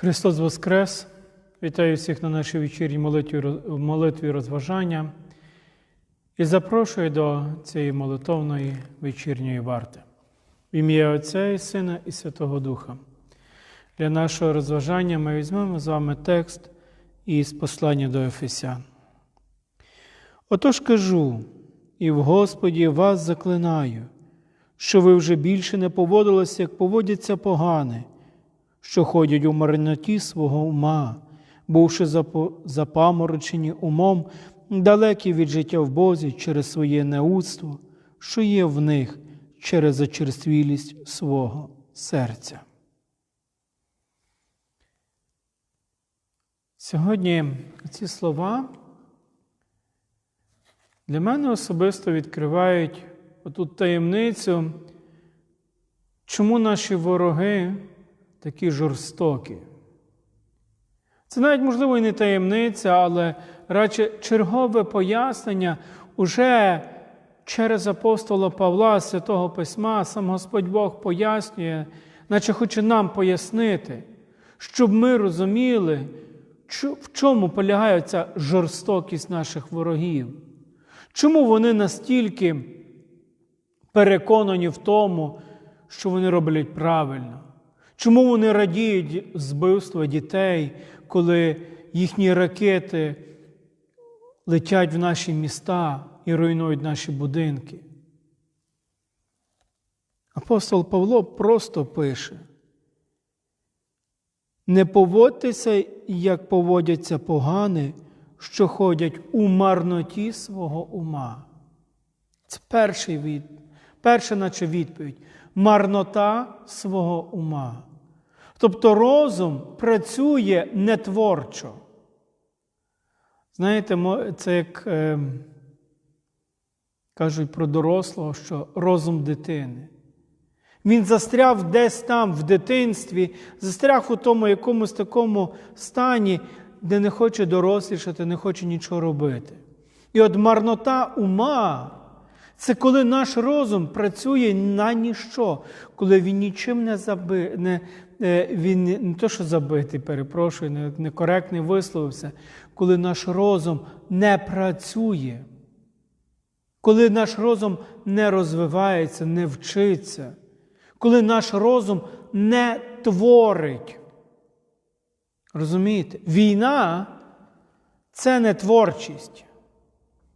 Христос Воскрес! Вітаю всіх на нашій вечірній молитві, розважання і запрошую до цієї молитовної вечірньої варти. В ім'я Отця і Сина і Святого Духа. Для нашого розважання ми візьмемо з вами текст із послання до Ефесян. Отож кажу, і в Господі вас заклинаю, що ви вже більше не поводилися, як поводяться погани, що ходять у марноті свого ума, бувши запаморочені умом, далекі від життя в Бозі через своє неудство, що є в них через зачерствілість свого серця. Сьогодні ці слова для мене особисто відкривають оту таємницю, чому наші вороги такі жорстокі. Це навіть, можливо, і не таємниця, але радше чергове пояснення уже через апостола Павла, Святого Письма, сам Господь Бог пояснює, наче хоче нам пояснити, щоб ми розуміли, в чому полягає ця жорстокість наших ворогів. Чому вони настільки переконані в тому, що вони роблять правильно? Чому вони радіють збивства дітей, коли їхні ракети летять в наші міста і руйнують наші будинки? Апостол Павло просто пише: не поводьтеся, як поводяться погани, що ходять у марноті свого ума. Це перший від, перша, наче відповідь марнота свого ума. Тобто розум працює нетворчо. Знаєте, це як е, кажуть про дорослого, що розум дитини. Він застряв десь там в дитинстві, застряг у тому якомусь такому стані, де не хоче дорослішати, не хоче нічого робити. І от марнота ума це коли наш розум працює на ніщо, коли він нічим не заби, не, е, він не, то, що забитий, перепрошую, не- некоректний висловився, коли наш розум не працює, коли наш розум не розвивається, не вчиться, коли наш розум не творить. Розумієте? Війна це не творчість.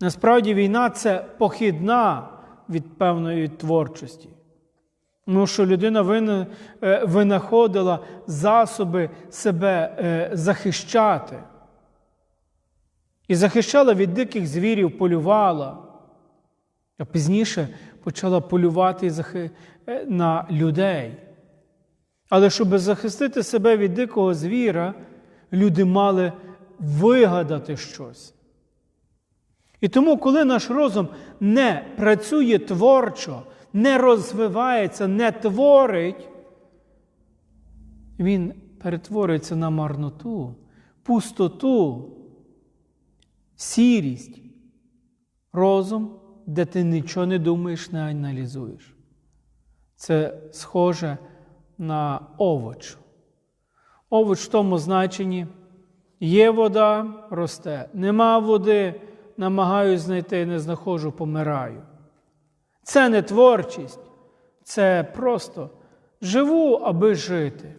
Насправді війна це похідна від певної творчості. Тому що людина е, винаходила засоби себе е, захищати. І захищала від диких звірів, полювала. А пізніше почала полювати е, на людей. Але щоб захистити себе від дикого звіра, люди мали вигадати щось. І тому, коли наш розум не працює творчо, не розвивається, не творить, він перетворюється на марноту, пустоту, сірість, розум, де ти нічого не думаєш, не аналізуєш. Це схоже на овоч. Овоч в тому значенні є вода, росте, нема води, намагаюсь знайти, не знаходжу, помираю. Це не творчість, це просто живу, аби жити.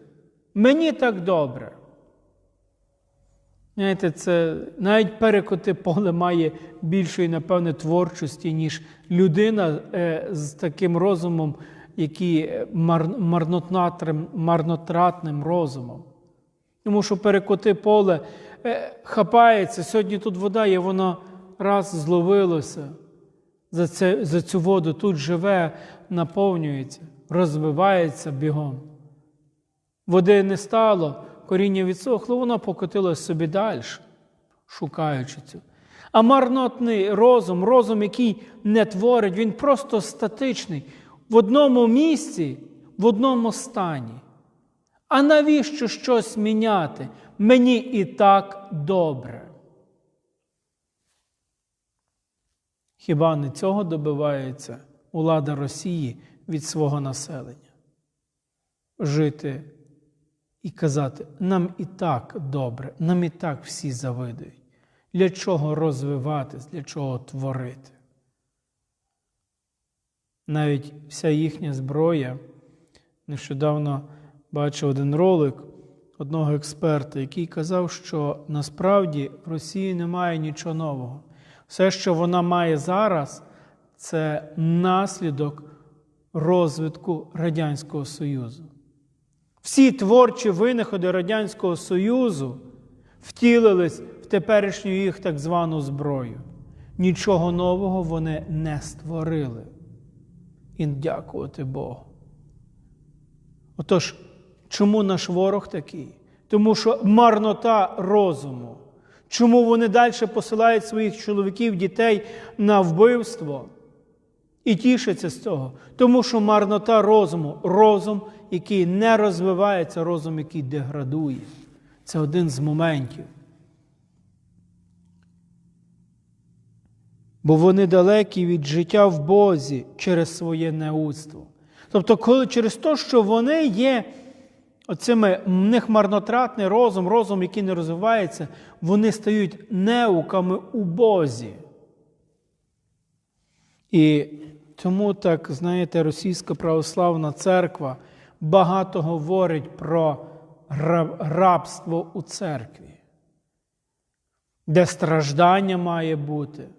Мені так добре. Знаєте, це навіть перекоти поле має більшої, напевне, творчості, ніж людина е, з таким розумом, який е, мар, марнотратним, марнотратним розумом. Тому що перекоти поле е, хапається, сьогодні тут вода є, воно раз зловилося за, це, за цю воду, тут живе, наповнюється, розвивається бігом. Води не стало, коріння відсохло, воно покотилось собі далі, шукаючи цю. А марнотний розум, розум, який не творить, він просто статичний, в одному місці, в одному стані. А навіщо щось міняти? Мені і так добре. Хіба не цього добивається влада Росії від свого населення? Жити і казати, нам і так добре, нам і так всі завидують. Для чого розвиватись, для чого творити? Навіть вся їхня зброя. Нещодавно бачив один ролик одного експерта, який казав, що насправді в Росії немає нічого нового. Все, що вона має зараз, це наслідок розвитку Радянського Союзу. Всі творчі винаходи Радянського Союзу втілились в теперішню їх так звану зброю. Нічого нового вони не створили. І дякувати Богу. Отож, чому наш ворог такий? Тому що марнота розуму. Чому вони далі посилають своїх чоловіків, дітей на вбивство і тішаться з цього? Тому що марнота розуму, розум, який не розвивається, розум, який деградує. Це один з моментів. Бо вони далекі від життя в Бозі через своє неудство. Тобто, коли через те, що вони є оцими, них розум, розум, який не розвивається, вони стають неуками у Бозі. І тому так, знаєте, Російська православна церква багато говорить про рабство у церкві, де страждання має бути,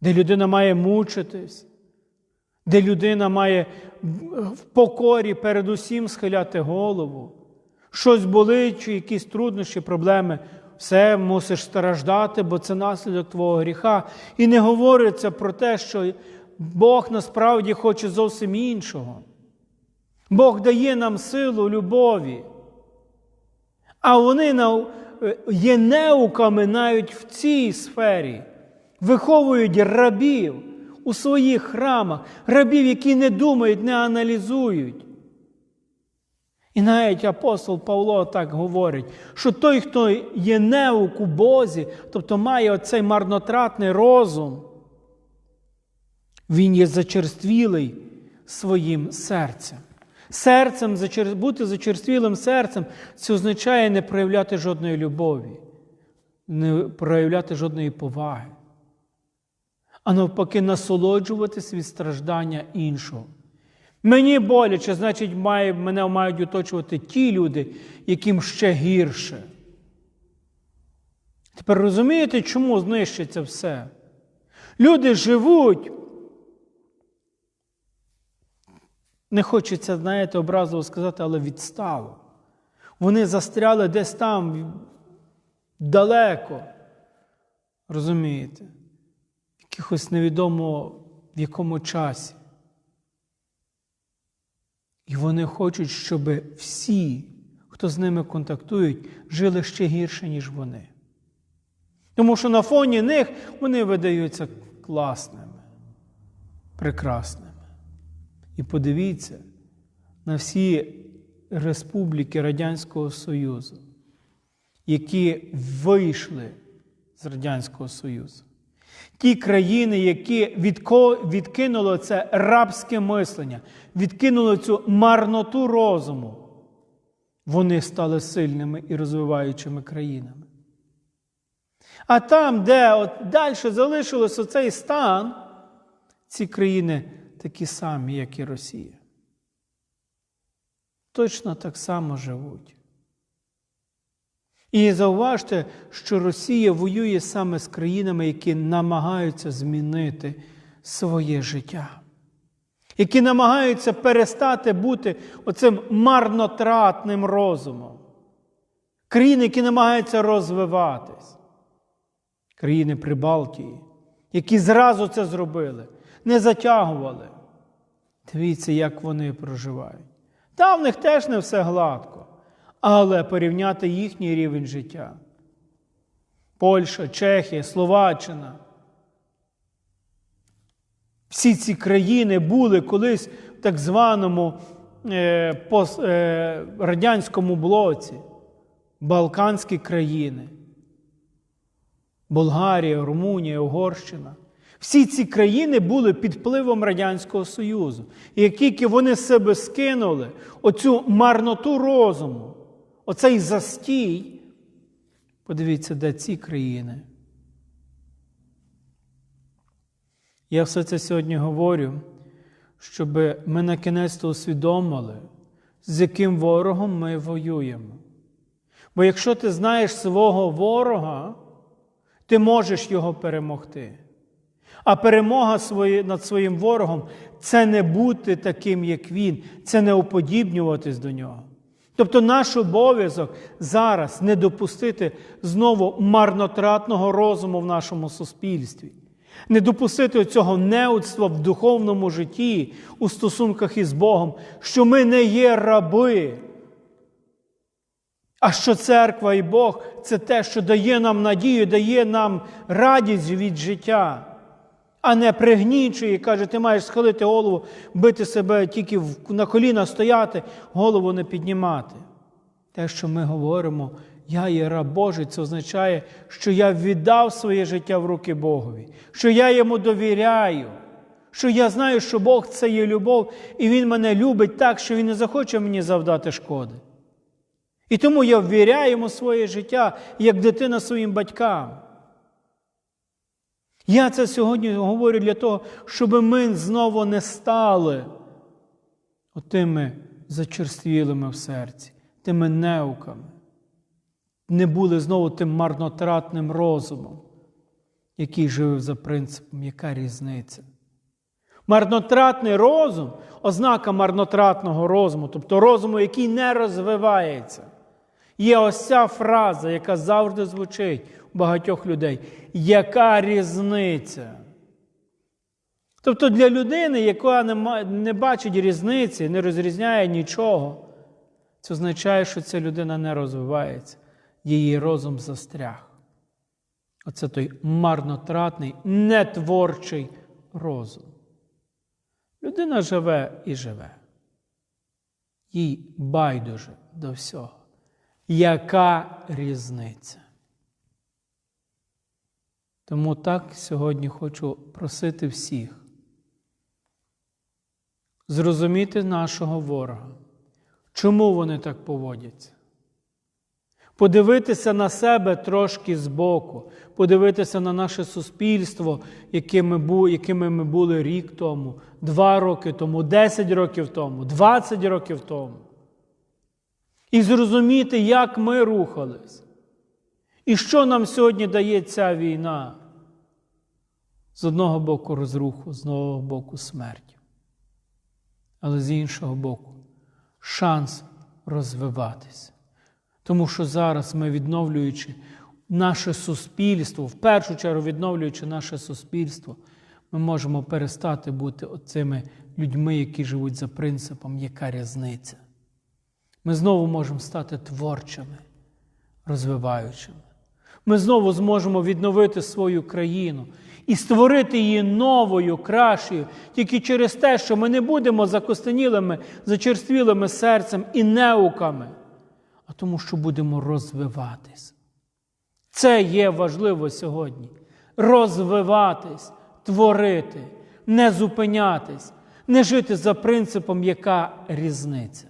де людина має мучитись, де людина має в покорі передусім схиляти голову, щось болить, чи якісь труднощі, проблеми. Все мусиш страждати, бо це наслідок твого гріха. І не говориться про те, що Бог насправді хоче зовсім іншого. Бог дає нам силу любові. А вони є неуками навіть в цій сфері, виховують рабів у своїх храмах, рабів, які не думають, не аналізують. І навіть апостол Павло так говорить, що той, хто є неук у Бозі, тобто має оцей марнотратний розум, він є зачерствілий своїм серцем. Серцем, бути зачерствілим серцем, це означає не проявляти жодної любові, не проявляти жодної поваги а навпаки, насолоджуватись від страждання іншого. Мені боляче, значить, має, мене мають оточувати ті люди, яким ще гірше. Тепер розумієте, чому знищиться все? Люди живуть. Не хочеться, знаєте, образливо сказати, але відстало. Вони застряли десь там далеко. Розумієте? Якихось невідомо в якому часі. І вони хочуть, щоб всі, хто з ними контактують, жили ще гірше, ніж вони. Тому що на фоні них вони видаються класними, прекрасними. І подивіться на всі республіки Радянського Союзу, які вийшли з Радянського Союзу. Ті країни, які відкинули це рабське мислення, відкинули цю марноту розуму, вони стали сильними і розвиваючими країнами. А там, де от далі залишилося цей стан, ці країни такі самі, як і Росія. Точно так само живуть. І зауважте, що Росія воює саме з країнами, які намагаються змінити своє життя, які намагаються перестати бути оцим марнотратним розумом. Країни, які намагаються розвиватись, країни Прибалтії, які зразу це зробили, не затягували. Дивіться, як вони проживають. Та в них теж не все гладко але порівняти їхній рівень життя. Польща, Чехія, Словаччина. Всі ці країни були колись в так званому е, пост, е, радянському блоці, Балканські країни, Болгарія, Румунія, Угорщина. Всі ці країни були під впливом Радянського Союзу. І як тільки вони себе скинули, оцю марноту розуму, оцей застій, подивіться, де ці країни. Я все це сьогодні говорю, щоб ми на кінець усвідомили, з яким ворогом ми воюємо. Бо якщо ти знаєш свого ворога, ти можеш його перемогти. А перемога над своїм ворогом це не бути таким, як він, це не уподібнюватись до нього. Тобто наш обов'язок зараз не допустити знову марнотратного розуму в нашому суспільстві, не допустити цього неудства в духовному житті, у стосунках із Богом, що ми не є раби. А що церква і Бог це те, що дає нам надію, дає нам радість від життя, а не пригнічує і каже, ти маєш схилити голову, бити себе тільки на коліна стояти, голову не піднімати. Те, що ми говоримо, я є раб Божий, це означає, що я віддав своє життя в руки Богові, що я йому довіряю, що я знаю, що Бог це є любов, і Він мене любить так, що Він не захоче мені завдати шкоди. І тому я ввіряю йому своє життя, як дитина своїм батькам. Я це сьогодні говорю для того, щоб ми знову не стали отими зачерствілими в серці, тими неуками, не були знову тим марнотратним розумом, який живе за принципом, яка різниця. Марнотратний розум, ознака марнотратного розуму, тобто розуму, який не розвивається. Є ось ця фраза, яка завжди звучить багатьох людей. Яка різниця? Тобто для людини, яка не, бачить різниці, не розрізняє нічого, це означає, що ця людина не розвивається, її розум застряг. Оце той марнотратний, нетворчий розум. Людина живе і живе. Їй байдуже до всього. Яка різниця? Тому так сьогодні хочу просити всіх зрозуміти нашого ворога, чому вони так поводяться. Подивитися на себе трошки збоку, подивитися на наше суспільство, якими ми були рік тому, два роки тому, десять років тому, двадцять років тому і зрозуміти, як ми рухались. І що нам сьогодні дає ця війна? З одного боку розруху, з одного боку смерть. Але з іншого боку, шанс розвиватися. Тому що зараз ми, відновлюючи наше суспільство, в першу чергу відновлюючи наше суспільство, ми можемо перестати бути оцими людьми, які живуть за принципом, яка різниця. Ми знову можемо стати творчими, розвиваючими. Ми знову зможемо відновити свою країну і створити її новою, кращою, тільки через те, що ми не будемо закостенілими, зачерствілими серцем і неуками, а тому, що будемо розвиватись. Це є важливо сьогодні. Розвиватись, творити, не зупинятись, не жити за принципом, яка різниця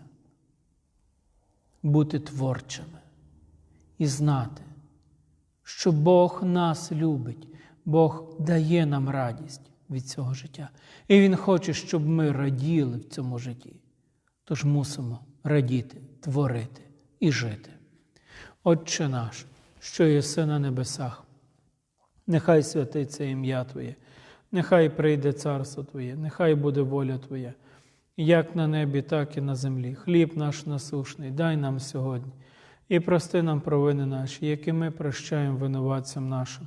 бути творчими і знати, що Бог нас любить, Бог дає нам радість від цього життя. І Він хоче, щоб ми раділи в цьому житті. Тож мусимо радіти, творити і жити. Отче наш, що єси на небесах, нехай святиться ім'я Твоє, нехай прийде царство Твоє, нехай буде воля Твоя як на небі, так і на землі. Хліб наш насушний, дай нам сьогодні, і прости нам провини наші, які ми прощаємо винуватцям нашим,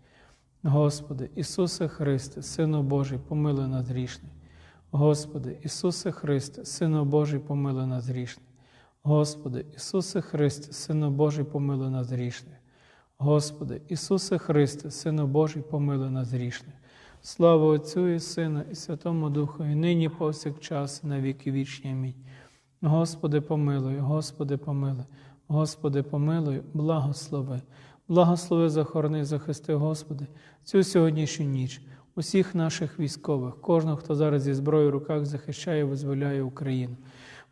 Господи, Ісусе Христе, Сину Божий, помилуй нас грішне. Господи, Ісусе Христе, Сину Божий, помилуй нас грішне. Господи, Ісусе Христе, Сину Божий, помилуй нас грішних. Господи, Ісусе Христе, Сину Божий, помилуй нас грішних. Слава Отцю і Сину, і Святому Духу, і нині повсякчас, і на віки вічні. Амінь. Господи, помилуй, Господи, помилуй, Господи, помилуй, благослови. Благослови, захорони, захисти, Господи, цю сьогоднішню ніч, усіх наших військових, кожного, хто зараз зі зброєю в руках захищає визволяє Україну.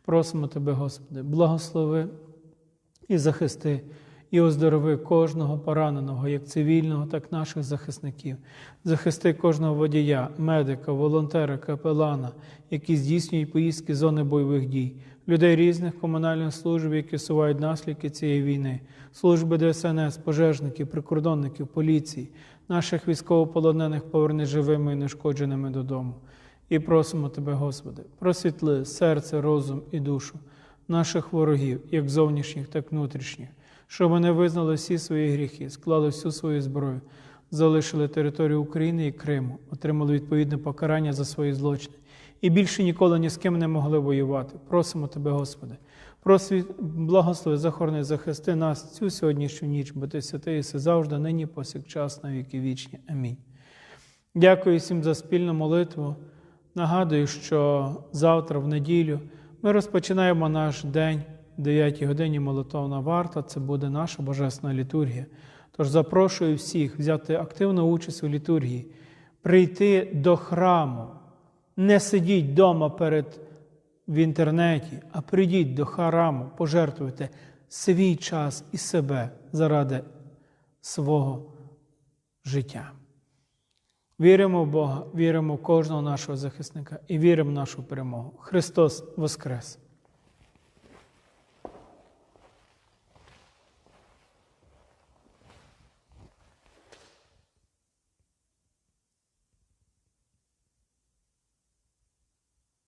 Просимо Тебе, Господи, благослови і захисти, і оздорови кожного пораненого, як цивільного, так і наших захисників. Захисти кожного водія, медика, волонтера, капелана, які здійснюють поїздки зони бойових дій, людей різних комунальних служб, які сувають наслідки цієї війни, служби ДСНС, пожежників, прикордонників, поліції, наших військовополонених поверни живими і нешкодженими додому. І просимо Тебе, Господи, просвітли серце, розум і душу наших ворогів, як зовнішніх, так і внутрішніх, щоб вони визнали всі свої гріхи, склали всю свою зброю, залишили територію України і Криму, отримали відповідне покарання за свої злочини і більше ніколи ні з ким не могли воювати. Просимо Тебе, Господи, просвіт, благослови, захорони, захисти нас цю сьогоднішню ніч, бо Ти святий і все завжди, нині, повсякчас, на віки вічні. Амінь. Дякую всім за спільну молитву. Нагадую, що завтра, в неділю, ми розпочинаємо наш день 9 годині молитовна варта. Це буде наша божественна літургія. Тож запрошую всіх взяти активну участь у літургії, прийти до храму, не сидіть вдома перед в інтернеті, а прийдіть до храму, пожертвуйте свій час і себе заради свого життя. Віримо в Бога, віримо в кожного нашого захисника і віримо в нашу перемогу. Христос Воскрес!